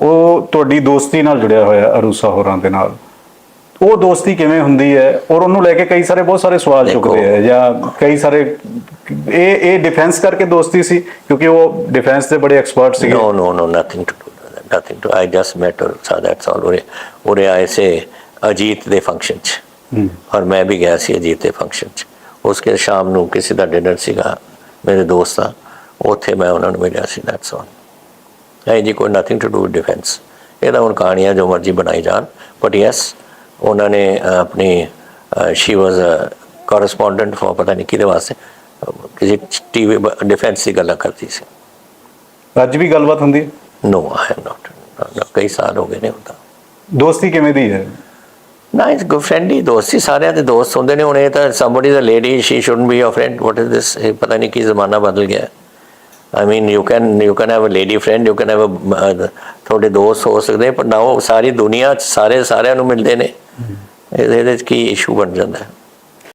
ਉਹ ਤੁਹਾਡੀ ਦੋਸਤੀ ਨਾਲ ਜੁੜਿਆ ਹੋਇਆ ਅਰੂਸਾ ਹੋਰਾਂ ਦੇ ਨਾਲ ਉਹ ਦੋਸਤੀ ਕਿਵੇਂ ਹੁੰਦੀ ਹੈ ਔਰ ਉਹਨੂੰ ਲੈ ਕੇ ਕਈ ਸਾਰੇ ਬਹੁਤ ਸਾਰੇ ਸਵਾਲ। ਚੁੱਕਦੇ ਆ ਜਾਂ ਕਈ ਸਾਰੇ ਇਹ ਇਹ ਡਿਫੈਂਸ ਕਰਕੇ ਦੋਸਤੀ ਸੀ ਕਿਉਂਕਿ ਉਹ ਡਿਫੈਂਸ ਦੇ ਬੜੇ ਐਕਸਪਰਟ ਸੀਗੇ no, nothing to do with that. Nothing to. I just met her, so that's all. ਉਰੇ ਉਰੇ ਆਏ ਸੇ ਅਜੀਤ ਦੇ ਫੰਕਸ਼ਨ 'ਚ ਔਰ ਮੈਂ ਵੀ ਗਿਆ ਸੀ ਅਜੀਤ ਦੇ ਫੰਕਸ਼ਨ 'ਚ ਉਸਕੇ ਸ਼ਾਮ ਨੂੰ ਕਿਸੇ ਦਾ ਡਿਨਰ ਸੀਗਾ ਮੇਰੇ ਦੋਸਤ ਉੱਥੇ ਮੈਂ ਉਹਨਾਂ ਨੂੰ ਮਿਲਿਆ ਸੀ ਦੈਟਸ ਆਲ ਨਹੀਂ ਜੀ ਕੋਈ nothing to do with defence ਇਹਦਾ ਹੁਣ ਕਹਾਣੀਆਂ ਜੋ ਮਰਜ਼ੀ ਬਣਾਈ ਜਾਣ ਬਟ ਯੈਸ ਉਹਨਾਂ ਨੇ ਆਪਣੀ ਸ਼ੀ ਵਾਸ ਕੋਰਸਪੋਂਡੈਂਟ ਫॉर ਪਤਾ ਨਹੀਂ ਕਿਹਦੇ ਵਾਸਤੇ ਕਿਸੇ ਟੀਵੀ ਡਿਫੈਂਸ ਦੀ ਗੱਲਾਂ ਕਰਦੀ ਸੀ। ਅੱਜ ਵੀ ਗੱਲਬਾਤ ਹੁੰਦੀ ਹੈ? ਨੋ ਆਈ ਐਮ ਨਾਟ ਕਈ ਸਾਲ ਹੋ ਗਏ ਨੇ ਹੁੰਦਾ ਦੋਸਤੀ ਕਿਵੇਂ ਦੀ ਹੈ? ਨਾ ਇਟਸ ਗੁੱਡ ਫਰੈਂਡਲੀ ਦੋਸਤੀ ਸਾਰਿਆਂ ਦੇ ਦੋਸਤ ਹੁੰਦੇ ਨੇ। ਹੁਣ ਇਹ ਤਾਂ a lady she shouldn't be your friend what is this? ਇਹ ਪਤਾ ਨਹੀਂ ਕੀ ਜ਼ਮਾਨਾ ਬਦਲ ਗਿਆ। I mean you can you can have a lady friend you can have a ਤੁਹਾਡੇ ਦੋਸਤ ਹੋ ਸਕਦੇ ਪਰ ਨਾ ਉਹ ਸਾਰੀ ਦੁਨੀਆ 'ਚ ਸਾਰੇ ਸਾਰਿਆਂ ਨੂੰ ਮਿਲਦੇ ਨੇ। ਇਹਦੇ ਇਹਦੇ 'ਚ ਕੀ ਇਸ਼ੂ ਬਣ ਜਾਂਦਾ ਹੈ।